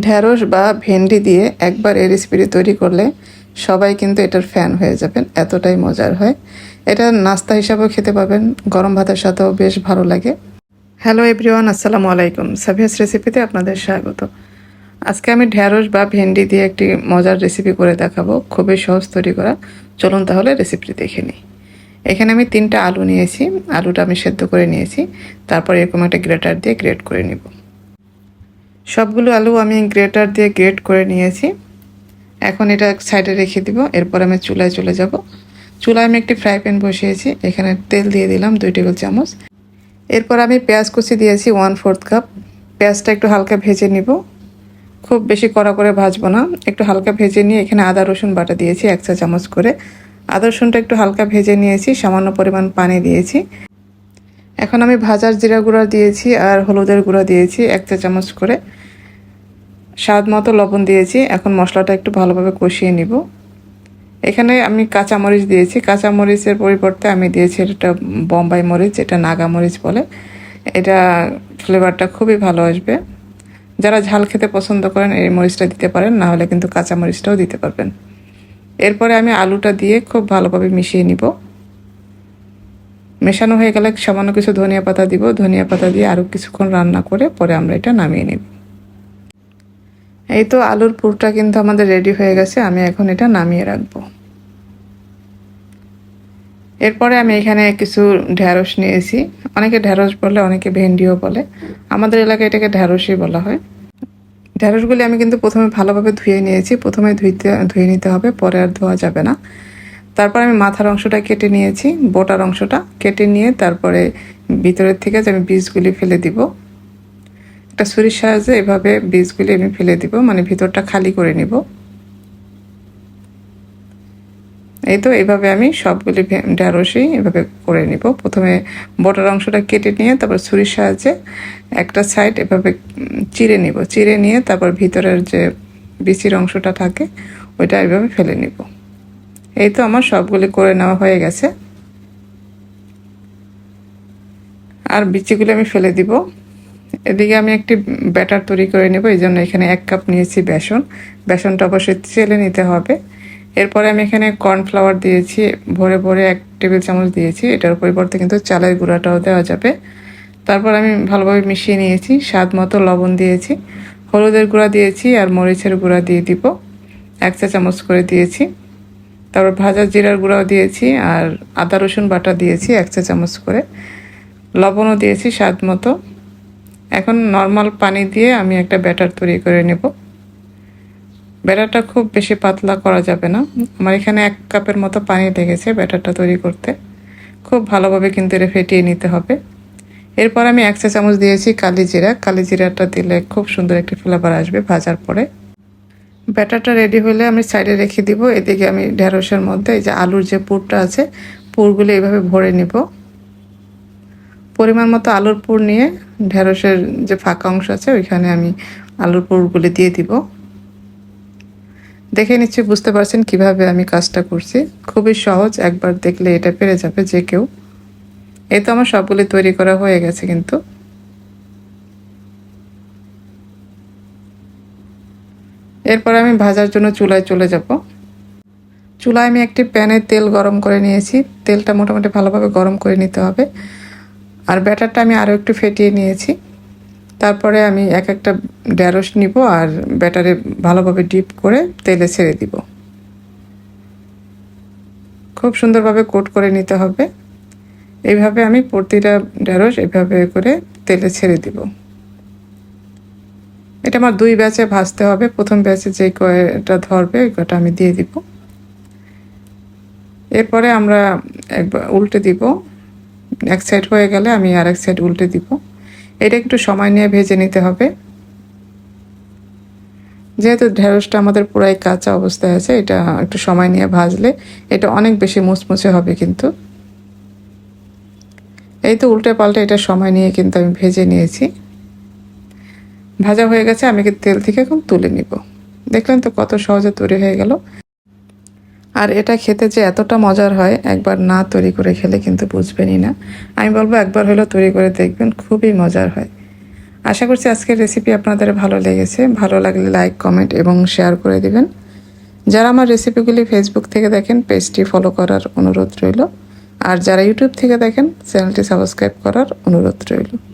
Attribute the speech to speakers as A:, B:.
A: ঢ্যাঁড়স বা ভেন্ডি দিয়ে একবার এই রেসিপিটি তৈরি করলে সবাই কিন্তু এটার ফ্যান হয়ে যাবেন, এতটাই মজার হয়। এটা নাস্তা হিসাবেও খেতে পাবেন, গরম ভাতের সাথেও বেশ ভালো লাগে। হ্যালো এভরিওয়ান আসসালামু আলাইকুম। সাভিয়াস রেসিপিতে আপনাদের স্বাগত। আজকে আমি ঢ্যাঁড়স বা ভেন্ডি দিয়ে একটি মজার রেসিপি করে দেখাবো, খুবই সহজ তৈরি করা। চলুন তাহলে রেসিপিটি দেখে নিই। এখানে আমি তিনটা আলু নিয়েছি, আলুটা আমি সেদ্ধ করে নিয়েছি। তারপর এরকম একটা গ্রেটার দিয়ে গ্রেট করে নিব। সবগুলো আলু আমি গ্রেটার দিয়ে গ্রেট করে নিয়েছি। এখন এটা সাইডে রেখে দিব, এরপর আমি চুলায় চলে যাব। চুলায় আমি একটি ফ্রাই প্যান বসিয়েছি, এখানে তেল দিয়ে দিলাম দুই টেবিল চামচ। এরপর আমি পেঁয়াজ কুচি দিয়েছি ওয়ান ফোর্থ কাপ। পেঁয়াজটা একটু হালকা ভেজে নিব। খুব বেশি কড়া করে ভাজবো না, একটু হালকা ভেজে নিয়ে এখানে আদা, রসুন বাটা দিয়েছি, এক চা চামচ করে। আদা, রসুনটা একটু হালকা ভেজে নিয়েছি, সামান্য পরিমাণ পানি দিয়েছি। এখন আমি ভাজার জিরা গুঁড়া দিয়েছি আর হলুদের গুঁড়া দিয়েছি, এক চা চামচ করে। স্বাদ মতো লবণ দিয়েছি, এখন মশলাটা একটু ভালোভাবে কষিয়ে নিব। এখানে আমি কাঁচা মরিচ দিয়েছি কাঁচা মরিচের পরিবর্তে আমি দিয়েছি এটা বম্বাই মরিচ, এটা নাগা মরিচ বলে। এটা ফ্লেভারটা খুবই ভালো আসবে। যারা ঝাল খেতে পছন্দ করেন, এই মরিচটা দিতে পারেন, না হলে কিন্তু কাঁচা মরিচটাও দিতে পারবেন। এরপরে আমি আলুটা দিয়ে খুব ভালোভাবে মিশিয়ে নিব। মেশানো হয়ে গেলে সামান্য কিছু ধনিয়া পাতা দিব। ধনিয়া পাতা দিয়ে আরও কিছুক্ষণ রান্না করে পরে আমরা এটা নামিয়ে নেব। এই তো আলুর পুরটা কিন্তু আমাদের রেডি হয়ে গেছে, আমি এখন এটা নামিয়ে রাখব। এরপরে আমি এখানে কিছু ঢ্যাঁড়স নিয়েছি। অনেকে ঢ্যাঁড়স বলে, অনেকে ভেন্ডিও বলে। আমাদের এলাকায় এটাকে ঢ্যাঁড়সই বলা হয়। ঢ্যাঁড়সগুলি আমি কিন্তু প্রথমে ভালোভাবে ধুয়ে নিয়েছি। প্রথমে ধুইতে ধুয়ে নিতে হবে, পরে আর ধোয়া যাবে না। তারপর আমি মাথার অংশটা কেটে নিয়েছি, বোটার অংশটা কেটে নিয়ে তারপরে ভিতরের থেকে যে আমি বীজগুলি ফেলে দিব, একটা ছুরির সাহায্যে এভাবে বীজগুলি আমি ফেলে দিব মানে ভিতরটা খালি করে নিব। এই তো এইভাবে আমি সবগুলি ঢ্যাঁড়সই এভাবে করে নিব। প্রথমে বটার অংশটা কেটে নিয়ে তারপর ছুরির সাহায্যে একটা সাইড এভাবে চিড়ে নিব। চিড়ে নিয়ে তারপর ভিতরের যে বিচির অংশটা থাকে, ওইটা এভাবে ফেলে নিব। এই তো আমার সবগুলি করে নেওয়া হয়ে গেছে। আর বিচিগুলি আমি ফেলে দিব। এদিকে আমি একটি ব্যাটার তৈরি করে নেব, এই জন্য এখানে এক কাপ নিয়েছি বেসন। বেসনটা অবশ্যই চেলে নিতে হবে। এরপরে আমি এখানে কর্নফ্লাওয়ার দিয়েছি, ভরে ভরে এক টেবিল চামচ দিয়েছি। এটার পরিবর্তে কিন্তু চালের গুঁড়াটাও দেওয়া যাবে। তারপর আমি ভালোভাবে মিশিয়ে নিয়েছি, স্বাদ মতো লবণ দিয়েছি। হলুদের গুঁড়া দিয়েছি আর মরিচের গুঁড়া দিয়ে দিব। এক চা চামচ করে দিয়েছি। তারপর ভাজা জিরার গুঁড়াও দিয়েছি আর আদা, রসুন বাটা দিয়েছি এক চা চামচ করে। লবণও দিয়েছি স্বাদ মতো। এখন নর্মাল পানি দিয়ে আমি একটা ব্যাটার তৈরি করে নেব। ব্যাটারটা খুব বেশি পাতলা করা যাবে না। আমার এখানে এক কাপের মতো পানি লেগেছে ব্যাটারটা তৈরি করতে। খুব ভালোভাবে কিন্তু এটা ফেটিয়ে নিতে হবে। এরপর আমি এক চা চামচ দিয়েছি কালি জিরা। কালি জিরাটা দিলে খুব সুন্দর একটি ফ্লেভার আসবে ভাজার পরে। ব্যাটারটা রেডি হলে আমি সাইডে রেখে দিব, এদিকে আমি ঢেঁড়সের মধ্যে এই যে আলুর যে পুরটা আছে, পুরগুলো এইভাবে ভরে নিব। পরিমাণ মতো আলুর পুর নিয়ে ঢেঁড়সের যে ফাঁকা অংশ আছে, ওইখানে আমি আলুর পুরগুলি দিয়ে দিব। দেখে নিচ্ছি, বুঝতে পারছেন কীভাবে আমি কাজটা করছি। খুবই সহজ, একবার দেখলে এটা পেরে যাবে যে কেউ। এই তো আমার সবগুলি তৈরি করা হয়ে গেছে কিন্তু। এরপর আমি ভাজার জন্য চুলায় চলে যাব। চুলায় আমি একটি প্যানে তেল গরম করে নিয়েছি। তেলটা মোটামুটি ভালোভাবে গরম করে নিতে হবে। আর ব্যাটারটা আমি আরও একটু ফেটিয়ে নিয়েছি। তারপরে আমি এক একটা ঢ্যাঁড়স নিব আর ব্যাটারে ভালোভাবে ডিপ করে তেলে ছেড়ে দিব। খুব সুন্দরভাবে কোট করে নিতে হবে। এইভাবে আমি প্রতিটা ঢ্যাঁড়স এভাবে করে তেলে ছেড়ে দিব। এটা আমার দুই ব্যাচে ভাজতে হবে। প্রথম ব্যাচে যে কয়টা ধরবে, ওই কয়টা আমি দিয়ে দিব। এরপরে আমরা একবার উল্টে দিব। এক সাইড হয়ে গেলে আমি আর এক সাইড উল্টে দিব। এটা একটু সময় নিয়ে ভেজে নিতে হবে। যেহেতু ঢেঁড়সটা আমাদের পুরাই কাঁচা অবস্থায় আছে, এটা একটু সময় নিয়ে ভাজলে এটা অনেক বেশি মুচমুচে হবে কিন্তু। এই তো উল্টে পাল্টে এটা সময় নিয়ে কিন্তু আমি ভেজে নিয়েছি। ভাজা হয়ে গেছে, আমি তেল থেকে এখন তুলে নিব। দেখলেন তো কত সহজে তৈরি হয়ে গেল। আর এটা খেতে যে এতটা মজার হয়, একবার না তৈরি করে খেলে কিন্তু বুঝবেনই না। আমি বলব একবার হলেও তৈরি করে দেখবেন, খুবই মজার হয়। আশা করছি আজকের রেসিপি আপনাদের ভালো লেগেছে। ভালো লাগলে লাইক কমেন্ট এবং শেয়ার করে দিবেন। যারা আমার রেসিপিগুলি ফেসবুক থেকে দেখেন পেজটি ফলো করার অনুরোধ রইল। আর যারা ইউটিউব থেকে দেখেন চ্যানেলটি সাবস্ক্রাইব করার অনুরোধ রইল।